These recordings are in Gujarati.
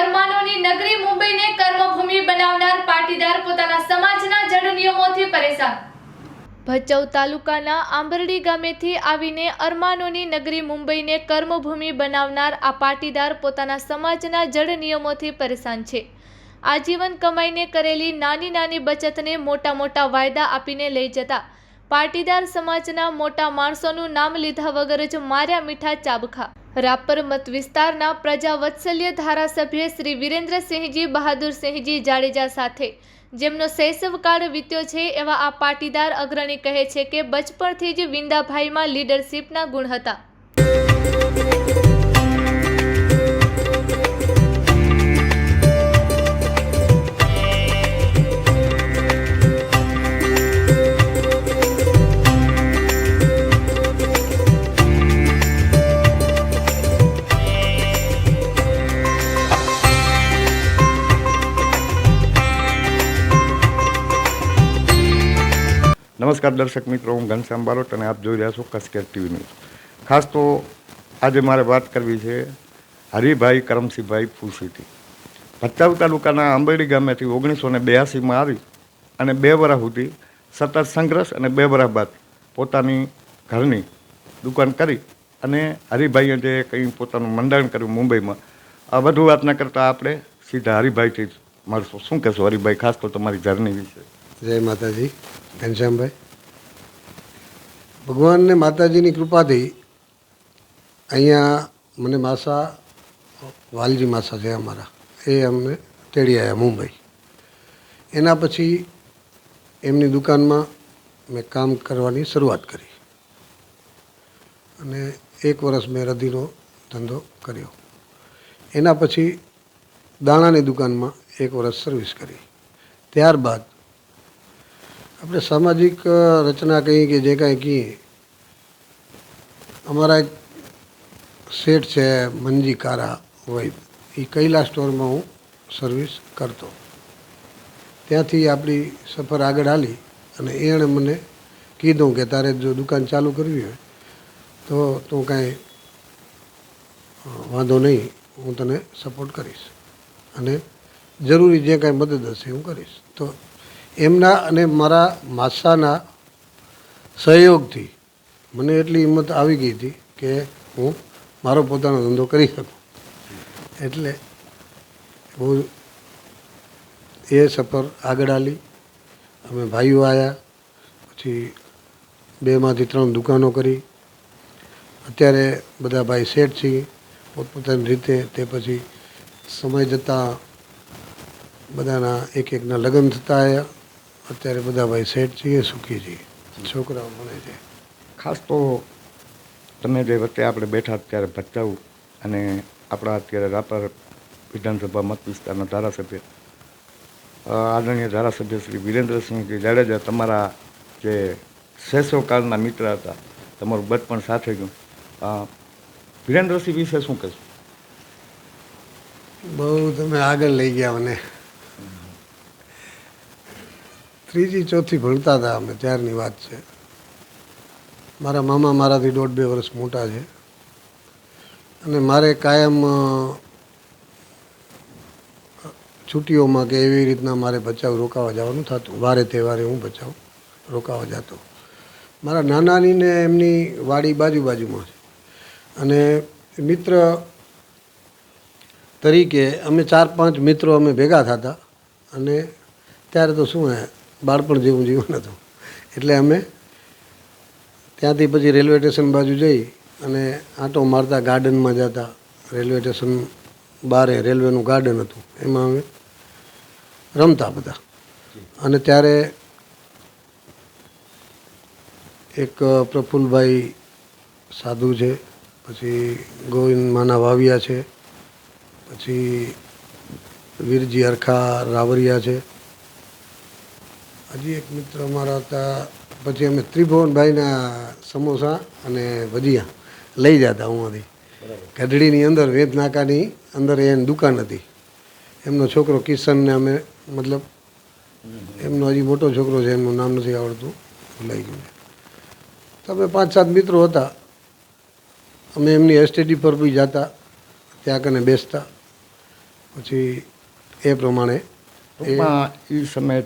અરમાનોની નગરી મુંબઈને કર્મભૂમિ બનાવનાર પાટીદાર પોતાના સમાજના જડ નિયમોથી પરેશાન. ભચાઉ તાલુકાના આંબરડી ગામેથી આવીને અરમાનોની નગરી મુંબઈને કર્મભૂમિ બનાવનાર આ પાટીદાર પોતાના સમાજના જડ નિયમોથી પરેશાન છે. આજીવન કમાઈને કરેલી નાની નાની બચતને મોટા મોટા વાયદા આપીને લઈ જતા પાટીદાર સમાજના મોટા માણસોનું નામ લીધા વગર જ માર્યા મીઠા ચાબખા. રાપર મત વિસ્તારના પ્રજા વત્સલ્ય ધારાસભ્ય શ્રી વિરેન્દ્રસિંહજી બહાદુરસિંહજી જાડેજા સાથે. જેમનો શૈશવકાળ વીત્યો છે એવા આ પાટીદાર અગ્રણી કહે છે કે બચપણથી જ વિંદાભાઈમાં લીડરશીપના ગુણ હતા. નમસ્કાર દર્શક મિત્રો, હું ઘનશ્યામ બારોટ અને આપ જોઈ રહ્યા છો કસકેર ટીવી ન્યૂઝ. ખાસ તો આજે મારે વાત કરવી છે હરિભાઈ કરમસિંહભાઈ ફૂસીથી ભચાઉ તાલુકાના આંબરડી ગામેથી ઓગણીસો ને બ્યાસીમાં આવી અને બે વર્ષ સુધી સતત સંઘર્ષ અને બે વર્ષ બાદ પોતાની ઘરની દુકાન કરી અને હરિભાઈએ જે કંઈ પોતાનું મંડાણ કર્યું મુંબઈમાં, આ બધું વાત ન કરતાં આપણે સીધા હરિભાઈથી મળશું. શું કહેશો હરિભાઈ, ખાસ તો તમારી જર્ની વિશે. જય માતાજી, ઘનશ્યામભાઈ. ભગવાન ને માતાજીની કૃપાથી અહીંયા મને માસા, વાલજી માસા છે અમારા. એ અમને તેડી આવ્યા મુંબઈ. એના પછી એમની દુકાનમાં મેં કામ કરવાની શરૂઆત કરી. અને એક વર્ષ મેં રદીનો ધંધો કર્યો. એના પછી દાણાની દુકાનમાં એક વર્ષ સર્વિસ કરી. ત્યારબાદ આપણે સામાજિક રચના કહીએ કે જે કાંઈ કહીએ, અમારા એક શેઠ છે, મંજી કારા વૈદ એ કૈલા સ્ટોરમાં હું સર્વિસ કરતો. ત્યાંથી આપણી સફર આગળ હાલી અને એણે મને કીધું કે તારે જો દુકાન ચાલુ કરવી હોય, તો તું કાંઈ વાંધો નહીં, હું તને સપોર્ટ કરીશ. અને જરૂરી જે કાંઈ મદદ હશે હું કરીશ. તો એમના અને મારા માસાના સહયોગથી મને એટલી હિંમત આવી ગઈ હતી કે હું મારો પોતાનો ધંધો કરી શકું. એટલે હું એ સફર આગળ આલી. અમે ભાઈઓ આવ્યા પછી બેમાંથી ત્રણ દુકાનો કરી. અત્યારે બધા ભાઈ સેટ છીએ પોતપોતાની રીતે તે પછી સમય જતાં બધાના એક એકના લગ્ન થતા આવ્યા અત્યારે બધા ભાઈ સેટ છીએ સુખી છીએ. છોકરાઓ મળે છે. ખાસ તો તમે જે વચ્ચે આપણે બેઠા ત્યારે ભચાઉ અને આપણા અત્યારે રાપર વિધાનસભા મત વિસ્તારના ધારાસભ્ય આદરણીય ધારાસભ્ય શ્રી વિરેન્દ્રસિંહજી જાડેજા તમારા જે શેષોકાળના મિત્ર હતા તમારું બચપણ સાથે ગયું. વિરેન્દ્રસિંહ વિશે શું કહેશો? બહુ તમે આગળ લઈ ગયા મને. ત્રીજી, ચોથી ભણતા હતા અમે, ત્યારની વાત છે. મારા મામા મારાથી દોઢ બે વર્ષ મોટા છે. અને મારે કાયમ છુટ્ટીઓમાં કે એવી રીતના મારે બચાવ રોકાવા જવાનું થતું. વારે તહેવારે હું બચાવ રોકાવા જતો. મારા નાનાનીને એમની વાડી બાજુ બાજુમાં છે. અને મિત્ર તરીકે અમે ચાર પાંચ મિત્રો અમે ભેગા થતા. અને ત્યારે તો શું હે બાળપણ જેવું જીવન હતું. એટલે અમે ત્યાંથી પછી રેલવે સ્ટેશન બાજુ જઈ અને આંટો મારતા ગાર્ડનમાં જતા. રેલવે સ્ટેશન બારે રેલવેનું ગાર્ડન હતું. એમાં અમે રમતા બધા. અને ત્યારે એક પ્રફુલ્લભાઈ સાધુ છે, પછી ગોવિંદ માના વાવિયા છે, પછી વીરજી અરખા રાવરિયા છે. હજી એક મિત્ર અમારા હતા પછી અમે ત્રિભુવનભાઈના સમોસા અને ભજીયા લઈ જતા ઉમાંથી ગઢડીની અંદર વેદ નાકાની અંદર એની દુકાન હતી. એમનો છોકરો કિશનને અમે મતલબ એમનો હજી મોટો છોકરો છે એમનું નામ નથી આવડતું લઈ ગયું. તમે પાંચ સાત મિત્રો હતા. અમે એમની એસટીડી પર બી જતા ત્યાં કને બેસતા. પછી એ પ્રમાણે એ સમયે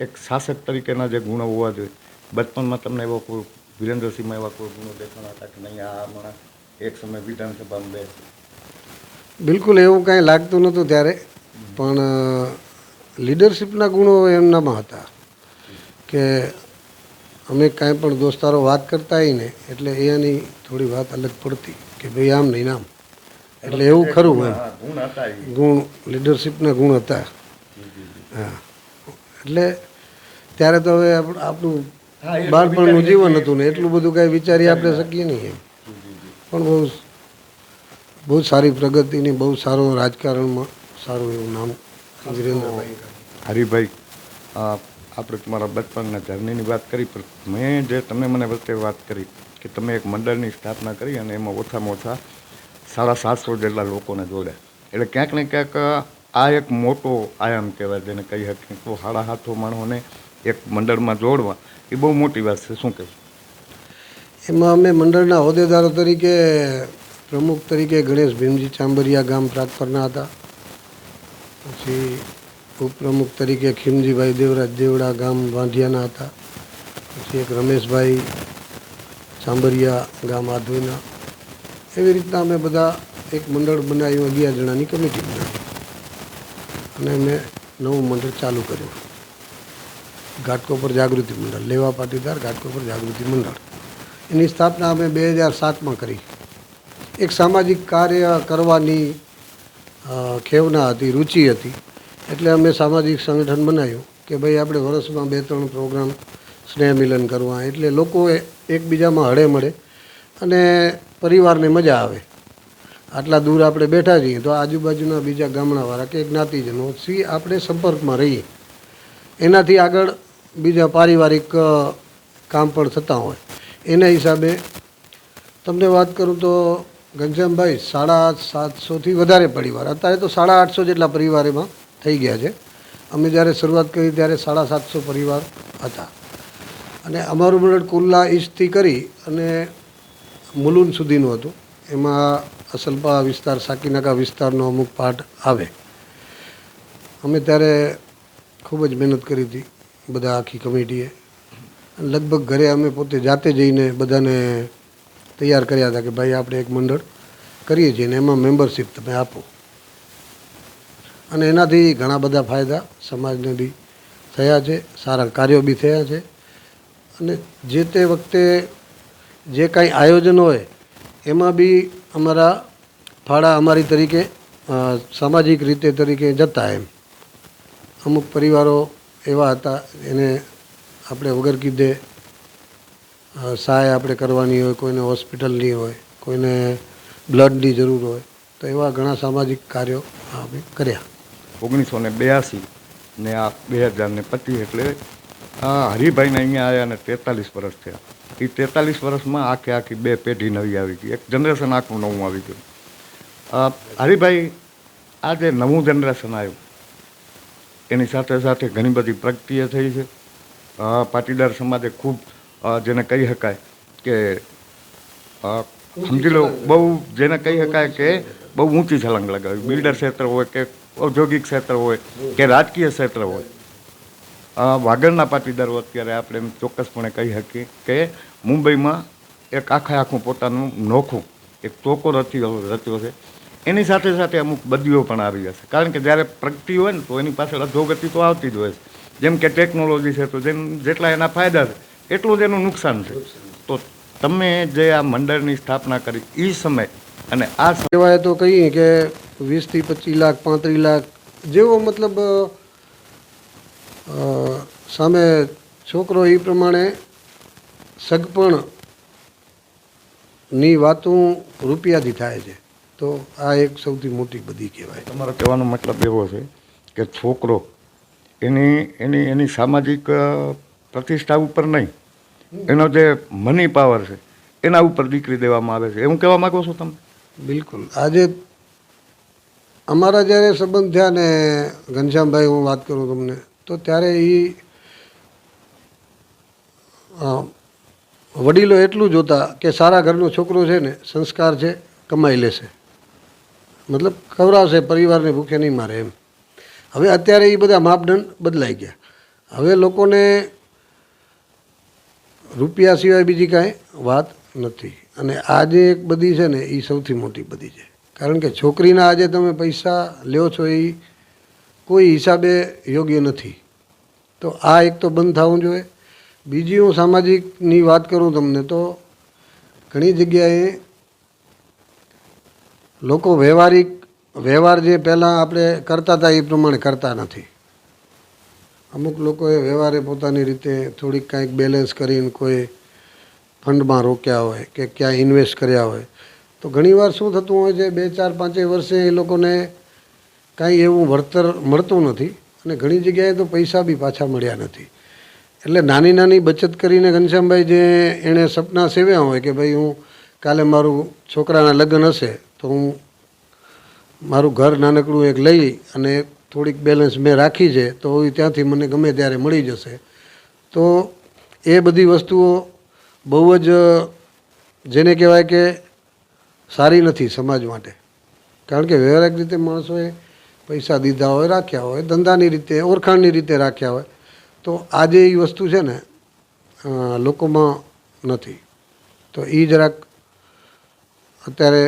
એક શાસક તરીકેના જે ગુણો હોવા જોઈએ. બચપનમાં તમને એવો કોઈ વિરેન્દ્રસિંહમાં એવા કોઈ ગુણો દેખાણા હતા કે નહીં આ હમણાં એક સમય વિધાનસભામાં બે બિલકુલ એવું કાંઈ લાગતું નહોતું ત્યારે પણ લીડરશિપના ગુણો એમનામાં હતા. કે અમે કાંઈ પણ દોસ્તારો વાત કરતા ને એટલે એની થોડી વાત અલગ પડતી કે ભાઈ આમ નહીં આમ. એટલે એવું ખરું ગુણ ગુણ લીડરશિપના ગુણ હતા. હા. એટલે ત્યારે તો હવે આપણું બાળપણનું જીવન હતું ને એટલું બધું કાંઈ વિચારી આપણે શકીએ નહીં એમ. પણ બહુ બહુ સારી પ્રગતિની બહુ સારો રાજકારણમાં સારું એવું નામ વિરેન્દ્રભાઈ હરિભાઈ આપણે તમારા બચપનના જર્નીની વાત કરી પણ મેં જે તમે મને વચ્ચે વાત કરી કે તમે એક મંડળની સ્થાપના કરી અને એમાં ઓછામાં ઓછા સાડા સાતસો જેટલા લોકોને જોડ્યા. એટલે ક્યાંક ને ક્યાંક આ એક મોટો આયામ કહેવાય જેને કહી શકીએ તો હાડા હાથો માણસોને એક મંડળમાં જોડવા. એ બહુ મોટી વાત છે, શું કહેવું એમાં અમે મંડળના હોદ્દેદારો તરીકે, પ્રમુખ તરીકે ગણેશ ભીમજી ચાંબરિયા ગામ પ્રાગપરના હતા. પછી ઉપપ્રમુખ તરીકે ખીમજીભાઈ દેવરાજ દેવડા ગામ વાંધિયાના હતા. પછી એક રમેશભાઈ ચાંબરિયા ગામ આધોઈના. એવી રીતના અમે બધા એક મંડળ બનાવ્યું, અગિયાર જણાની કમિટી બનાવી. અને મેં નવું મંડળ ચાલુ કર્યું. ઘાટકોપર જાગૃતિ મંડળ, લેવા પાટીદાર ઘાટકોપર જાગૃતિ મંડળ. એની સ્થાપના અમે બે હજાર સાતમાં કરી. એક સામાજિક કાર્ય કરવાની ખેવના હતી, રુચિ હતી. એટલે અમે સામાજિક સંગઠન બનાવ્યું કે ભાઈ આપણે વર્ષમાં બે ત્રણ પ્રોગ્રામ સ્નેહ મિલન કરવા, એટલે લોકોએ એકબીજામાં હળે મળે અને પરિવારને મજા આવે. આટલા દૂર આપણે બેઠા છીએ તો આજુબાજુના બીજા ગામડાવાળા કે જ્ઞાતિજનો, સી આપણે સંપર્કમાં રહીએ. એનાથી આગળ બીજા પારિવારિક કામ પણ થતા હોય. એના હિસાબે તમને વાત કરું તો ઘનશ્યામભાઈ, સાડા સાતસોથી વધારે પરિવાર. અત્યારે તો સાડા આઠસો જેટલા પરિવાર એમાં થઈ ગયા છે. અમે જ્યારે શરૂઆત કરી ત્યારે સાડા સાતસો પરિવાર હતા. અને અમારું મંડળ કુલ્લા ઈસ્ટથી કરી અને મુલુન સુધીનું હતું. એમાં અસલપા વિસ્તાર, સાકીનાકા વિસ્તારનો અમુક પાર્ટ આવે. અમે ત્યારે ખૂબ જ મહેનત કરી હતી. બધા આખી કમિટીએ. લગભગ ઘરે અમે પોતે જાતે જઈને બધાને તૈયાર કર્યા હતા કે ભાઈ આપણે એક મંડળ કરીએ છીએ ને એમાં મેમ્બરશિપ તમે આપો. અને એનાથી ઘણા બધા ફાયદા સમાજને બી થયા છે, સારા કાર્યો બી થયા છે. અને જે તે વખતે જે કાંઈ આયોજન હોય, એમાં બી અમારા ફાળા અમારી તરીકે સામાજિક રીતે તરીકે જતા એમ. અમુક પરિવારો એવા હતા. એને આપણે વગર કીધે સહાય આપણે કરવાની હોય, કોઈને હોસ્પિટલની હોય, કોઈને બ્લડની જરૂર હોય, તો એવા ઘણા સામાજિક કાર્યો અમે કર્યા. ઓગણીસો ને બ્યાસી ને આ બે હજાર ને પચીસ એટલે આ હરિભાઈને અહીંયા આવ્યા ને તેતાલીસ વર્ષ થયા. એ તેતાલીસ વર્ષમાં આખે આખી બે પેઢી નવી આવી ગઈ. એક જનરેશન આખું નવું આવી ગયું. હરિભાઈ, આ જે નવું જનરેશન આવ્યું એની સાથે સાથે ઘણી બધી પ્રગતિએ થઈ છે. પાટીદાર સમાજે ખૂબ જેને કહી શકાય કે સમજી લો બહુ જેને કહી શકાય કે બહુ ઊંચી છલાંગ લગાવી. બિલ્ડર ક્ષેત્ર હોય કે ઔદ્યોગિક ક્ષેત્ર હોય કે રાજકીય ક્ષેત્ર હોય. વાગડના પાટીદારો અત્યારે આપણે એમ ચોક્કસપણે કહી શકીએ કે મુંબઈમાં એક આખે આખું પોતાનું નોખું એક ચોકો રચ્યો રચ્યો છે. એની સાથે સાથે અમુક બદલીઓ પણ આવી જશે કારણ કે જ્યારે પ્રગતિ હોય ને તો એની પાછળ અધોગતિ તો આવતી જ હોય છે. જેમ કે ટેકનોલોજી છે, તો જેમ જેટલા એના ફાયદા છે, એટલું જ એનું નુકસાન છે. તો તમે જે આ મંડળની સ્થાપના કરી એ સમય અને આ સેવાએ તો કહીએ કે વીસથી પચીસ લાખ, પાંત્રીસ લાખ જેવો મતલબ સામે છોકરો એ પ્રમાણે સગપણની વાતો રૂપિયાથી થાય છે. તો આ એક સૌથી મોટી બધી કહેવાય. તમારો કહેવાનો મતલબ એવો છે કે છોકરો એની એની એની સામાજિક પ્રતિષ્ઠા ઉપર નહીં. એનો જે મની પાવર છે એના ઉપર દીકરી દેવામાં આવે છે. એવું કહેવા માંગો છો તમે? બિલકુલ. આજે અમારા જ્યારે સંબંધ થયા ને ઘનશ્યામભાઈ હું વાત કરું તમને તો ત્યારે એ વડીલો એટલું જોતા કે સારા ઘરનો છોકરો છે ને સંસ્કાર છે કમાઈ લેશે. મતલબ ખવડાવશે પરિવારને ભૂખે નહીં મારે એમ. હવે અત્યારે એ બધા માપદંડ બદલાઈ ગયા. હવે લોકોને રૂપિયા સિવાય બીજી કાંઈ વાત નથી. અને આ જે એક બધી છે ને એ સૌથી મોટી બધી છે. કારણ કે છોકરીના આજે તમે પૈસા લ્યો છો એ કોઈ હિસાબે યોગ્ય નથી. તો આ એક તો બંધ થવું જોઈએ. બીજી હું સામાજિકની વાત કરું તમને તો ઘણી જગ્યાએ લોકો વ્યવહારિક, વ્યવહાર જે પહેલાં આપણે કરતા હતા એ પ્રમાણે કરતા નથી. અમુક લોકોએ વ્યવહારે પોતાની રીતે થોડીક કાંઈક બેલેન્સ કરીને કોઈ ફંડમાં રોક્યા હોય કે ક્યાંય ઇન્વેસ્ટ કર્યા હોય. તો ઘણીવાર શું થતું હોય છે, બે, ચાર પાંચેય વર્ષે એ લોકોને કાંઈ એવું વળતર મળતું નથી અને ઘણી જગ્યાએ તો પૈસા બી પાછા મળ્યા નથી. એટલે નાની નાની બચત કરીને ઘનશ્યામભાઈ જે એણે સપના સેવ્યા હોય કે ભાઈ હું કાલે મારું છોકરાના લગ્ન હશે તો હું મારું ઘર નાનકડું એક લઈ અને થોડીક બેલેન્સ મેં રાખી છે, તો એ ત્યાંથી મને ગમે ત્યારે મળી જશે. તો એ બધી વસ્તુઓ બહુ જ જેને કહેવાય કે સારી નથી સમાજ માટે. કારણ કે વ્યવહારિક રીતે માણસોએ પૈસા દીધા હોય, રાખ્યા હોય, ધંધાની રીતે, ઓળખાણની રીતે રાખ્યા હોય, તો આજે એ વસ્તુ છે ને લોકોમાં નથી. તો એ જરાક અત્યારે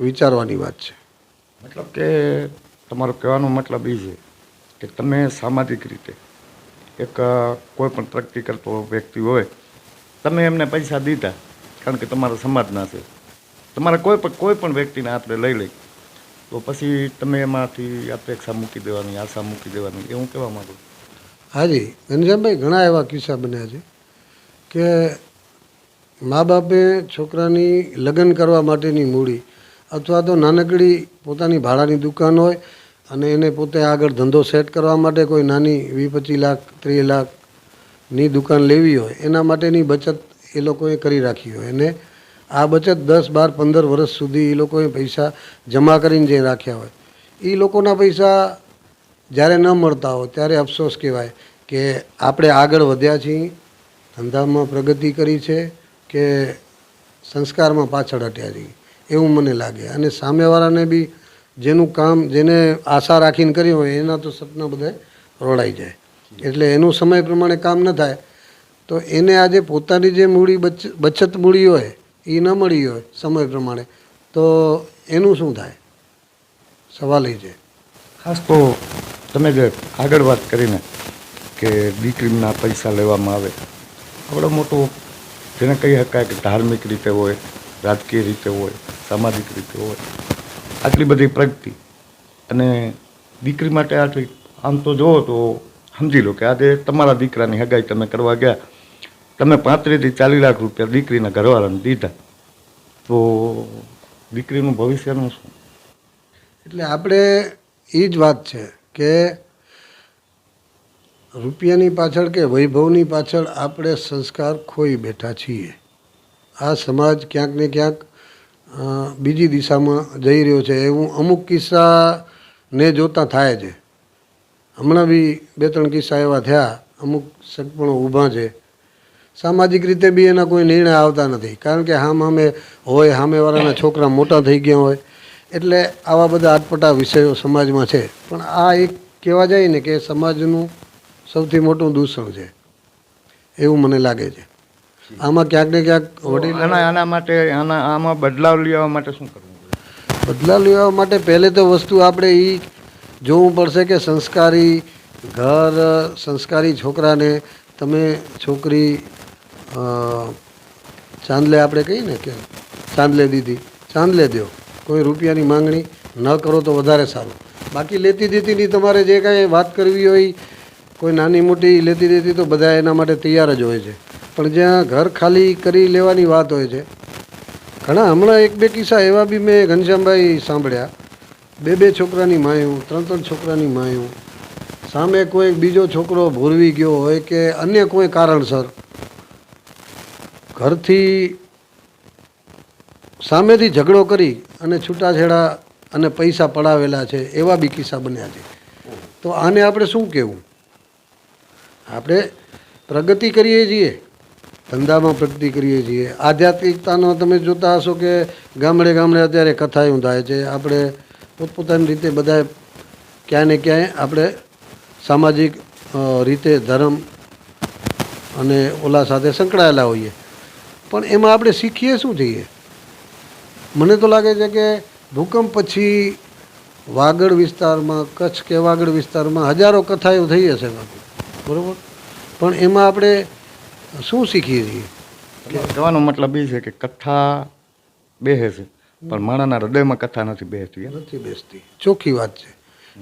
વિચારવાની વાત છે. મતલબ કે તમારો કહેવાનો મતલબ એ છે કે તમે સામાજિક રીતે એક કોઈ પણ પ્રગતિ કરતો વ્યક્તિ હોય તમે એમને પૈસા દીધા કારણ કે તમારા સમાજના છે. તમારા કોઈ પણ કોઈ પણ વ્યક્તિને આપણે લઈ લઈ તો પછી તમે એમાંથી અપેક્ષા મૂકી દેવાની આશા મૂકી દેવાની એવું કહેવા માંગુ હાજી ઘનશ્યામભાઈ ઘણા એવા કિસ્સા બન્યા છે કે મા બાપે છોકરાની લગ્ન કરવા માટેની મૂડી અથવા તો નાનકડી પોતાની ભાડાની દુકાન હોય અને એને પોતે આગળ ધંધો સેટ કરવા માટે કોઈ નાની વીસ પચીસ લાખ, ત્રીસ લાખની દુકાન લેવી હોય, એના માટેની બચત એ લોકોએ કરી રાખી હોય. અને આ બચત દસ, બાર, પંદર વર્ષ સુધી એ લોકોએ પૈસા જમા કરીને જે રાખ્યા હોય, એ લોકોના પૈસા જ્યારે ન મળતા હોય ત્યારે અફસોસ કહેવાય કે આપણે આગળ વધ્યા છીએ, ધંધામાં પ્રગતિ કરી છે કે સંસ્કારમાં પાછળ હટ્યા છીએ. એવું મને લાગે. અને સામેવાળાને બી જેનું કામ, જેને આશા રાખીને કર્યું હોય, એના તો સપના બધા રોડાઈ જાય. એટલે એનું સમય પ્રમાણે કામ ન થાય. તો એને આજે પોતાની જે મૂડી બચ, બચત મૂડી હોય, એ ન મળી હોય સમય પ્રમાણે, તો એનું શું થાય? સવાલ એ છે. ખાસ તો તમે જે આગળ વાત કરીને કે દીકરીના પૈસા લેવામાં આવે, આવડો મોટો, જેને કહી શકાય કે ધાર્મિક રીતે હોય, રાજકીય રીતે હોય સામાજિક રીતે હોય. આટલી બધી પ્રગતિ. અને દીકરી માટે આટલી, આમ તો જુઓ તો સમજી લો કે આજે તમારા દીકરાની હગાઈ તમે કરવા ગયા. તમે પાંત્રીસથી ચાલીસ લાખ રૂપિયા દીકરીના ઘરવાળાને દીધા. તો દીકરીનું ભવિષ્યનું શું? એટલે આપણે એ જ વાત છે કે રૂપિયાની પાછળ કે વૈભવની પાછળ આપણે સંસ્કાર ખોઈ બેઠા છીએ. આ સમાજ ક્યાંક ને ક્યાંક બીજી દિશામાં જઈ રહ્યો છે. એવું અમુક કિસ્સાને જોતા થાય છે. હમણાં બી બે ત્રણ કિસ્સા એવા થયા. અમુક સગપણો ઊભા છે. સામાજિક રીતે બી એના કોઈ નિર્ણય આવતા નથી. કારણ કે હામ હામે હોય સામેવાળાના છોકરા મોટા થઈ ગયા હોય. એટલે આવા બધા આટપટા વિષયો સમાજમાં છે. પણ આ એક કહેવા જાય ને કે સમાજનું સૌથી મોટું દૂષણ છે. એવું મને લાગે છે. આમાં ક્યાંક ને ક્યાંક વડીલ આના આના માટે આના આમાં બદલાવ લેવા માટે શું કરવું? બદલાવ લેવા માટે પહેલે તો વસ્તુ આપણે એ જોવું પડશે કે સંસ્કારી ઘર સંસ્કારી છોકરાને તમે છોકરી ચાંદલે આપણે કહીએ ને કે ચાંદલે દીધી ચાંદલે દો કોઈ રૂપિયાની માંગણી ન કરો તો વધારે સારું. બાકી લેતી દેતીની તમારે જે કાંઈ વાત કરવી હોય કોઈ નાની મોટી લેતી દેતી તો બધા એના માટે તૈયાર જ હોય છે. પણ જ્યાં ઘર ખાલી કરી લેવાની વાત હોય છે. ઘણા હમણાં એક બે કિસ્સા એવા બી મેં ઘનશ્યામભાઈ સાંભળ્યા. બે બે છોકરાની માયું, ત્રણ ત્રણ છોકરાની માયું. સામે કોઈ બીજો છોકરો ભોરવી ગયો હોય કે અન્ય કોઈ કારણસર. ઘરથી સામેથી ઝઘડો કરી અને છૂટાછેડા અને પૈસા પડાવેલા છે, એવા બી કિસ્સા બન્યા છે. તો આને આપણે શું કહેવું? આપણે પ્રગતિ કરીએ છીએ. ધંધામાં પ્રગતિ કરીએ છીએ. આધ્યાત્મિકતાનો તમે જોતા હશો કે ગામડે ગામડે અત્યારે કથાયું થાય છે. આપણે પોતપોતાની રીતે બધા ક્યાંય ને ક્યાંય આપણે સામાજિક રીતે ધર્મ અને ઓલા સાથે સંકળાયેલા હોઈએ. પણ એમાં આપણે શીખીએ શું થઈએ મને તો લાગે છે કે ભૂકંપ પછી વાગડ વિસ્તારમાં, કચ્છ કે વાગડ વિસ્તારમાં હજારો કથાઓ થઈ હશે. બરાબર? પણ એમાં આપણે શું શીખીએ છીએ કહેવાનો મતલબ એ છે કે કથા બેસે છે પણ માણાના હૃદયમાં કથા નથી બેસતી? નથી બેસતી. ચોખ્ખી વાત છે.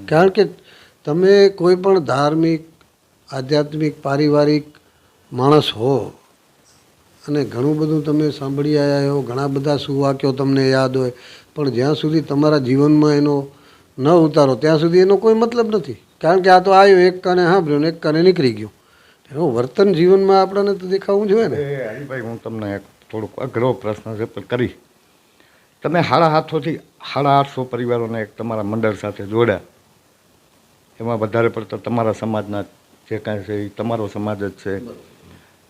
કારણ કે તમે કોઈ પણ ધાર્મિક આધ્યાત્મિક પારિવારિક માણસ હો અને ઘણું બધું તમે સાંભળી આવ્યા હો ઘણા બધા સુવાક્યો તમને યાદ હોય પણ જ્યાં સુધી તમારા જીવનમાં એનો ન ઉતારો ત્યાં સુધી એનો કોઈ મતલબ નથી. કારણ કે આ તો આવ્યો એક કાને સાંભળ્યું ને એક કાને નીકળી ગયું. એનું વર્તન જીવનમાં આપણને તો દેખાવું જોઈએ ને. હરિભાઈ હું તમને એક થોડુંક અઘરો પ્રશ્ન છે પણ કરી. તમે સાડા હાથોથી સાડા આઠસો પરિવારોને એક તમારા મંડળ સાથે જોડ્યા. એમાં વધારે પડતા તમારા સમાજના જે કાંઈ છે એ તમારો સમાજ જ છે.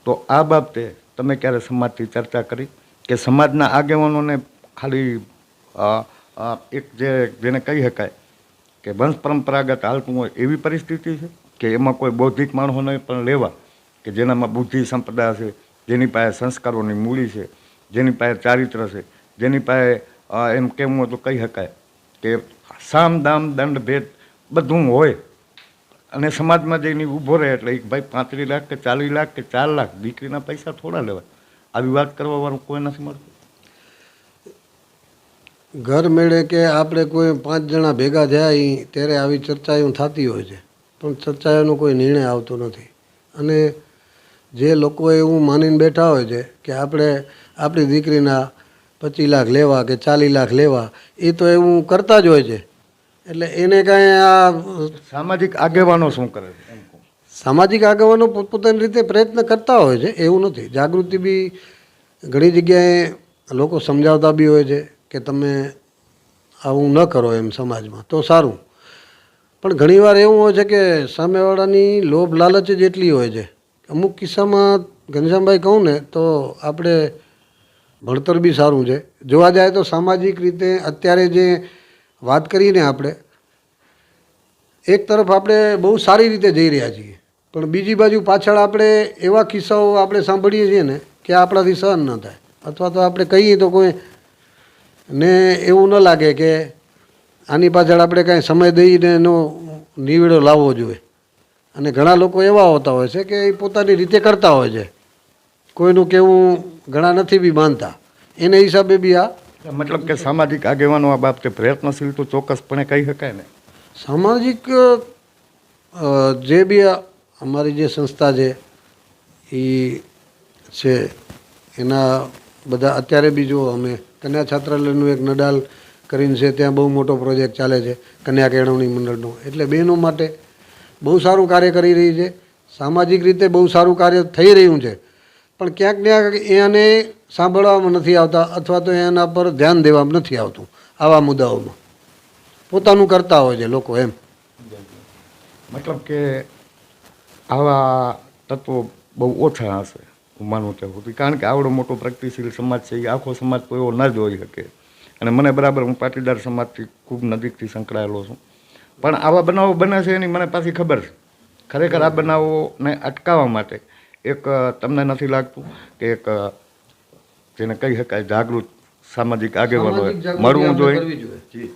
તો આ બાબતે તમે ક્યારે સમાજથી ચર્ચા કરી કે સમાજના આગેવાનોને ખાલી એક જે જેને કહી શકાય કે વંશ પરંપરાગત હાલતું હોય એવી પરિસ્થિતિ છે? કે એમાં કોઈ બૌદ્ધિક માણસોને પણ લેવા. કે જેનામાં બુદ્ધિ સંપદા છે, જેની પાસે સંસ્કારોની મૂડી છે, જેની પાસે ચારિત્ર છે, જેની પાસે એમ કેવું હોય તો કહી શકાય કે સામ, દામ, દંડ, ભેદ બધું હોય. અને સમાજમાં જઈને ઊભો રહે એટલે એક ભાઈ પાંત્રીસ લાખ કે ચાલીસ લાખ કે ચાર લાખ દીકરીના પૈસા થોડા લેવાય આવી વાત કરવા વાળું કોઈ નથી મળતું. ઘર મેળે કે આપણે કોઈ પાંચ જણા ભેગા થયા ત્યારે આવી ચર્ચા એવું થતી હોય છે. પણ ચર્ચાઓનો કોઈ નિર્ણય આવતો નથી. અને જે લોકો એવું માનીને બેઠા હોય છે કે આપણે આપણી દીકરીના પચીસ લાખ લેવા કે ચાલીસ લાખ લેવા એ તો એવું કરતા જ હોય છે. એટલે એને કાંઈ આ સામાજિક આગેવાનો શું કરે છે? સામાજિક આગેવાનો પોતપોતાની રીતે પ્રયત્ન કરતા હોય છે એવું નથી. જાગૃતિ બી ઘણી જગ્યાએ લોકો સમજાવતા બી હોય છે કે તમે આવું ન કરો એમ સમાજમાં. તો સારું. પણ ઘણીવાર એવું હોય છે કે સામેવાળાની લોભ લાલચ જ એટલી હોય છે. અમુક કિસ્સામાં ઘનશ્યામભાઈ કહું ને, તો આપણે ભણતર બી સારું છે. જોવા જાય તો સામાજિક રીતે અત્યારે જે વાત કરીને આપણે, એક તરફ આપણે બહુ સારી રીતે જઈ રહ્યા છીએ. પણ બીજી બાજુ પાછળ આપણે એવા કિસ્સાઓ આપણે સાંભળીએ છીએ ને કે આપણાથી સહન ન થાય. અથવા તો આપણે કહીએ તો કોઈ ને એવું ન લાગે કે આની પાછળ આપણે કાંઈ સમય દઈને એનો નિવેડો લાવવો જોઈએ. અને ઘણા લોકો એવા હોતા હોય છે કે એ પોતાની રીતે કરતા હોય છે. કોઈનું કેવું ઘણા નથી બી માનતા. એને હિસાબે બી આ મતલબ કે સામાજિક આગેવાનો આ બાબતે પ્રયત્નશીલ તો ચોક્કસપણે કહી શકાય ને? સામાજિક જે બી આ અમારી જે સંસ્થા છે એ છે એના બધા અત્યારે બી જો અમે કન્યા છાત્રાલયનું એક નડાલ કરીને છે, ત્યાં બહુ મોટો પ્રોજેક્ટ ચાલે છે કન્યા કેળવણી મંડળનો. એટલે બહેનો માટે બહુ સારું કાર્ય કરી રહી છે. સામાજિક રીતે બહુ સારું કાર્ય થઈ રહ્યું છે. પણ ક્યાંક ક્યાંક એને સાંભળવામાં નથી આવતા અથવા તો એના પર ધ્યાન દેવામાં નથી આવતું આવા મુદ્દાઓમાં. પોતાનું કરતા હોય છે લોકો એમ. મતલબ કે આવા તત્વો બહુ ઓછા હશે, હું માનું ત્યાં કારણ કે આવડો મોટો પ્રગતિશીલ સમાજ છે, એ આખો સમાજ કોઈ એવો ન જ હોઈ શકે. અને મને બરાબર હું પાટીદાર સમાજથી ખૂબ નજીકથી સંકળાયેલો છું. પણ આવા બનાવો બને છે એની મને પાછી ખબર છે. ખરેખર આ બનાવોને અટકાવવા માટે એક તમને નથી લાગતું કે એક જેને કહી શકાય જાગૃત સામાજિક આગેવાનો મળવું જોઈએ.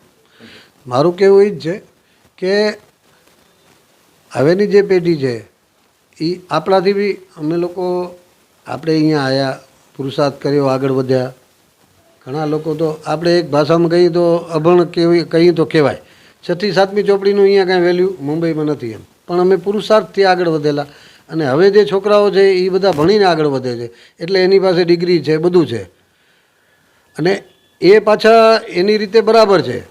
મારું કહેવું એ જ છે કે હવેની જે પેઢી છે એ આપણાથી બી અમે લોકો આપણે અહીંયા આવ્યા પુરુષાર્થ કર્યો આગળ વધ્યા ઘણા લોકો તો આપણે એક ભાષામાં કહીએ તો અભણ કેવી કહીએ તો કહેવાય. છઠ્ઠી, સાતમી ચોપડીનું અહીંયા કાંઈ વેલ્યુ મુંબઈમાં નથી એમ. પણ અમે પુરુષાર્થથી આગળ વધેલા. અને હવે જે છોકરાઓ છે, એ બધા ભણીને આગળ વધે છે. એટલે એની પાસે ડિગ્રી છે, બધું છે. અને એ પાછા એની રીતે બરાબર છે.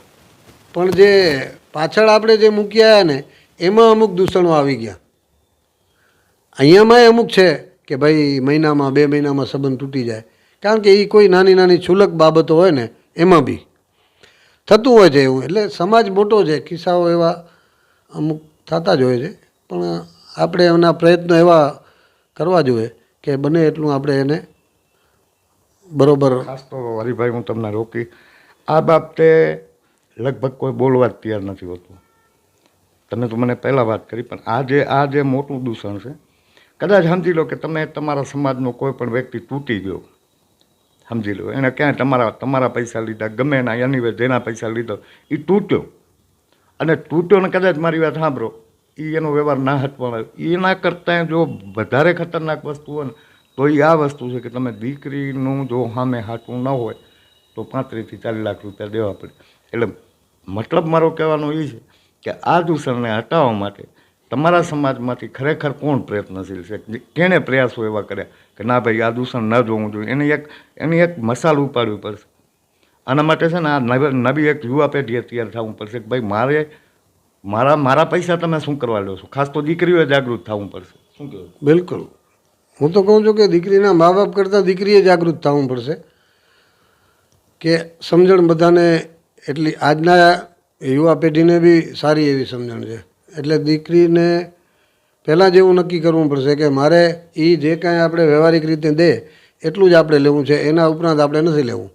પણ જે પાછળ આપણે જે મૂક્યા ને, એમાં અમુક દૂષણો આવી ગયા. અહીંયામાંય અમુક છે કે ભાઈ મહિનામાં, બે મહિનામાં સંબંધ તૂટી જાય. કારણ કે એ કોઈ નાની નાની છુલક બાબતો હોય ને, એમાં બી. થતું હોય છે એવું. એટલે સમાજ મોટો છે, કિસ્સાઓ એવા અમુક થતા જ હોય છે. પણ આપણે એના પ્રયત્નો એવા કરવા જોઈએ કે બને એટલું આપણે એને બરોબર ખાસ તો હરિભાઈ, હું તમને રોકી. આ બાબતે લગભગ કોઈ બોલવા જ તૈયાર નથી હોતું. તમે તો મને પહેલાં વાત કરી, પણ આ જે આ જે મોટું દૂષણ છે, કદાચ સમજી લો કે તમે તમારા સમાજનો કોઈ પણ વ્યક્તિ તૂટી ગયો. સમજી લો. એણે ક્યાંય તમારા તમારા પૈસા લીધા, ગમે એના, એની જેના પૈસા લીધો એ તૂટ્યો. અને તૂટ્યો ને કદાચ મારી વાત સાંભળો. એ એનો વ્યવહાર ના હટવાનો એના કરતાં જો વધારે ખતરનાક વસ્તુ હોય ને, તો એ આ વસ્તુ છે કે તમે દીકરીનું જો સામે હાટવું ન હોય, તો પાંત્રીસથી ચાલીસ લાખ રૂપિયા દેવા પડે. એટલે મતલબ મારો કહેવાનો એ છે કે આ દૂષણને હટાવવા માટે તમારા સમાજમાંથી ખરેખર કોણ પ્રયત્નશીલ છે? કેણે પ્રયાસો એવા કર્યા? કે ના ભાઈ, આ દૂષણ ન જોવું જોઈએ. એની એક એની એક મસાલ ઉપાડવી પડશે. આના માટે છે ને આ નવી એક યુવા પેઢીએ તૈયાર થવું પડશે કે ભાઈ, મારે મારા મારા પૈસા તમે શું કરવા લો છો? ખાસ તો દીકરીઓએ જાગૃત થવું પડશે. શું કહેવું? બિલકુલ. હું તો કહું છું કે દીકરીના મા બાપ કરતાં દીકરીએ જાગૃત થવું પડશે. કે સમજણ બધાને એટલી આજના યુવા પેઢીને બી સારી એવી સમજણ છે. એટલે દીકરીને પહેલાં જેવું નક્કી કરવું પડશે કે મારે એ જે કાંઈ આપણે વ્યવહારિક રીતે દે, એટલું જ આપણે લેવું છે, એના ઉપરાંત આપણે નથી લેવું.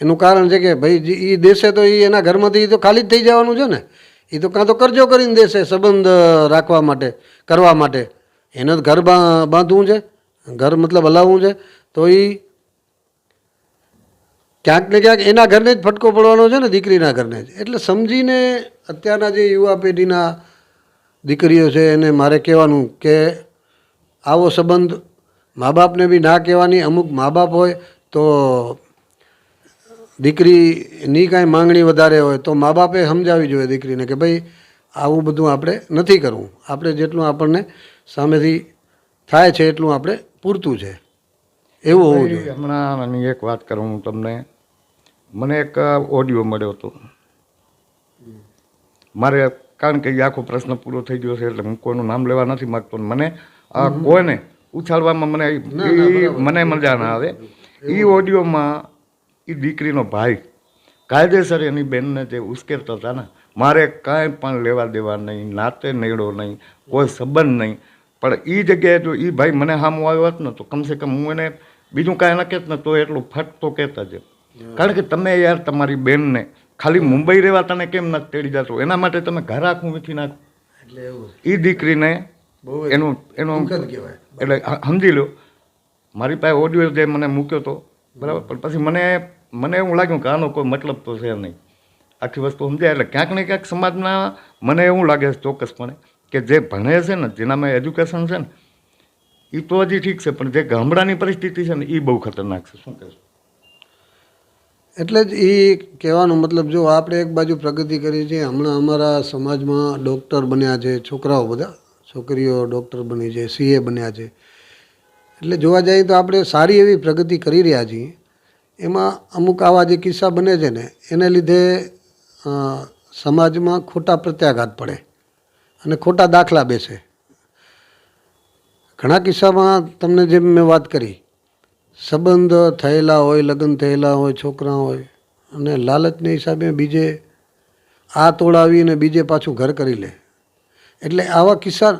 એનું કારણ છે કે ભાઈ એ દેશે તો એ એના ઘરમાંથી તો ખાલી જ થઈ જવાનું છે ને. એ તો કાં તો કરજો કરીને દેશે, સંબંધ રાખવા માટે, કરવા માટે. એને ઘર બાંધવું છે, ઘર મતલબ હલાવવું છે, તો એ ક્યાંક ને ક્યાંક એના ઘરને જ ફટકો પડવાનો છે ને, દીકરીના ઘરને જ. એટલે સમજીને અત્યારના જે યુવા પેઢીના દીકરીઓ છે એને મારે કહેવાનું કે આવો સંબંધ મા બાપને બી ના કહેવાની અમુક મા બાપ હોય તો દીકરીની કાંઈ માંગણી વધારે હોય તો મા બાપે સમજાવવી જોઈએ દીકરીને કે ભાઈ આવું બધું આપણે નથી કરવું. આપણે જેટલું આપણને સામેથી થાય છે એટલું આપણે પૂરતું છે. એવું હોવું જોઈએ. હમણાં એક વાત કરું હું તમને. મને એક ઓડિયો મળ્યો હતો. મારે કારણ કે એ આખો પ્રશ્ન પૂરો થઈ ગયો છે એટલે હું કોઈનું નામ લેવા નથી માગતો મને આ કોઈને ઉછાળવામાં મને મને મજા ના આવે. એ ઓડિયોમાં એ દીકરીનો ભાઈ કાયદેસર એની બેનને જે ઉશ્કેરતા હતા ને મારે કાંઈ પણ લેવા દેવા નહીં નાતે નેડો નહીં કોઈ સંબંધ નહીં. પણ એ જગ્યાએ જો એ ભાઈ મને હામો આવ્યો હોત ને તો કમસે કમ હું એને બીજું કાંઈ ન કહેત ને તો એટલું ફટ તો કહેતા જ. કારણ કે તમે યાર તમારી બેનને ખાલી મુંબઈ રહેવા તને કેમ નથી તેડી જતો? એના માટે તમે ઘર આખું વીખી નાખો. એટલે એવું. એ દીકરીને એનું એનું કહેવાય. એટલે સમજી લો મારી પાસે ઓડિયો જે મને મૂક્યો હતો બરાબર? પણ પછી મને મને એવું લાગ્યું કે આનો કોઈ મતલબ તો છે નહીં. આખી વસ્તુ સમજાય? એટલે ક્યાંક ને ક્યાંક સમાજના મને એવું લાગે છે ચોક્કસપણે કે જે ભણે છે ને જેનામાં એજ્યુકેશન છે ને એ તો હજી ઠીક છે પણ જે ગામડાની પરિસ્થિતિ છે ને એ બહુ ખતરનાક છે. શું કહેશો? એટલે જ એ કહેવાનો મતલબ જો આપણે એક બાજુ પ્રગતિ કરી છે, હમણાં અમારા સમાજમાં ડૉક્ટર બન્યા છે, છોકરાઓ બધા, છોકરીઓ ડૉક્ટર બની છે, સીએ બન્યા છે. એટલે જોવા જઈએ તો આપણે સારી એવી પ્રગતિ કરી રહ્યા છીએ. એમાં અમુક આવા જે કિસ્સા બને છે ને, એને લીધે સમાજમાં ખોટા પ્રત્યાઘાત પડે અને ખોટા દાખલા બેસે. ઘણા કિસ્સામાં તમને જેમ મેં વાત કરી સંબંધ થયેલા હોય લગ્ન થયેલા હોય છોકરા હોય અને લાલચને હિસાબે બીજે આ તોડાવીને બીજે પાછું ઘર કરી લે. એટલે આવા કિસ્સા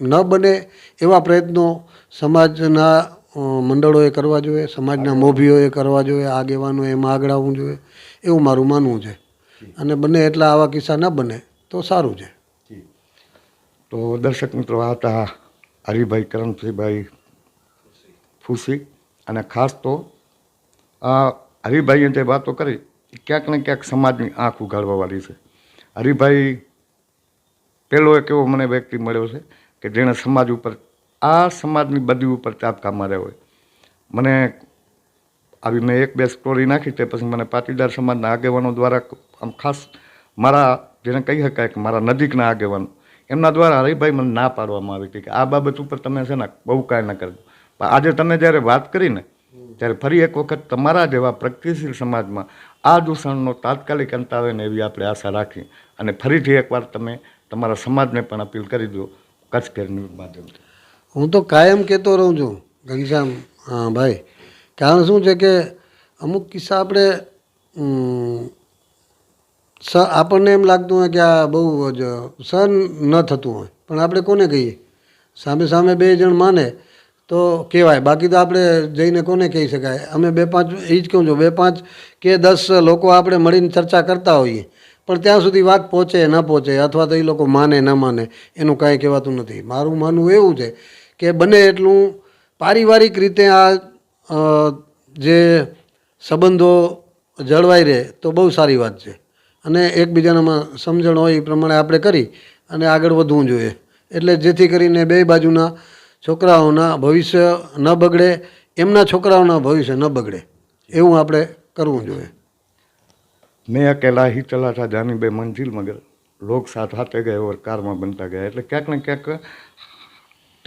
ન બને એવા પ્રયત્નો સમાજના મંડળોએ કરવા જોઈએ સમાજના મોભીઓએ કરવા જોઈએ આગેવાનોએ એમાં આગળ આવવું જોઈએ એવું મારું માનવું છે. અને બને એટલા આવા કિસ્સા ન બને તો સારું છે. તો દર્શક મિત્રો આ હતા હરિભાઈ કરમસિંહભાઈ ફૂસી. અને ખાસ તો આ હરિભાઈએ જે વાતો કરી ક્યાંક ને ક્યાંક સમાજની આંખ ઉઘાડવાવાળી છે. હરિભાઈ પહેલો એક એવો મને વ્યક્તિ મળ્યો છે કે જેણે સમાજ ઉપર, આ સમાજની બધી ઉપર ચાપકા માર્યા હોય. મને આવી મેં એક બે સ્ટોરી નાખી તે પછી મને પાટીદાર સમાજના આગેવાનો દ્વારા આમ ખાસ મારા, જેને કહી શકાય કે મારા નજીકના આગેવાનો, એમના દ્વારા હરિભાઈ મને ના પાડવામાં આવી હતી કે આ બાબત ઉપર તમે છે ને બહુ કાંઈ ન કરજો. આજે તમે જ્યારે વાત કરીને, ત્યારે ફરી એક વખત તમારા જેવા પ્રગતિશીલ સમાજમાં આ દૂષણનો તાત્કાલિક અંત આવે ને એવી આપણે આશા રાખી. અને ફરીથી એકવાર તમે તમારા સમાજને પણ અપીલ કરી દો, કચ્છ કેર માધ્યમથી. હું તો કાયમ કહેતો રહું છું, ઘનશ્યામ હા ભાઈ. કારણ શું છે કે અમુક કિસ્સા આપણે સ, આપણને એમ લાગતું હોય કે આ બહુ જ સહન ન થતું હોય. પણ આપણે કોને કહીએ? સામે સામે બે જણ માને તો કહેવાય, બાકી તો આપણે જઈને કોને કહી શકાય? અમે બે પાંચ, એ જ કહું છું, બે પાંચ કે દસ લોકો આપણે મળીને ચર્ચા કરતા હોઈએ, પણ ત્યાં સુધી વાત પહોંચે ન પહોંચે, અથવા તો એ લોકો માને, ન માને, એનું કાંઈ કહેવાતું નથી. મારું માનવું એવું છે કે બને એટલું પારિવારિક રીતે આ જે સંબંધો જળવાઈ રહે તો બહુ સારી વાત છે. અને એકબીજાનામાં સમજણ હોય એ પ્રમાણે આપણે કરી અને આગળ વધવું જોઈએ. એટલે જેથી કરીને બે બાજુના છોકરાઓના ભવિષ્ય ન બગડે, એમના છોકરાઓના ભવિષ્ય ન બગડે. એવું આપણે કરવું જોઈએ. મેં અકેલા હી ચલા જાની બે મંજિલ મગર લોક સાથ હાથે ગયા ઓર કારમાં બનતા ગયા. એટલે ક્યાંક ને ક્યાંક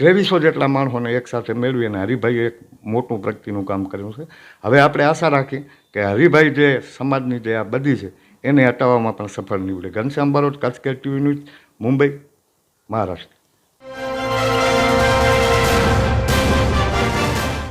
ત્રેવીસો જેટલા માણસોને એકસાથે મેળવી અને હરિભાઈ એક મોટું પ્રગતિનું કામ કર્યું છે. હવે આપણે આશા રાખી કે હરિભાઈ જે સમાજની જે આ બધી છે, એને હટાવવામાં પણ સફળ નીવડે. ઘનશ્યામ બારોટ કચ્છ કે ટીવી ન્યૂઝ, મુંબઈ, મહારાષ્ટ્ર.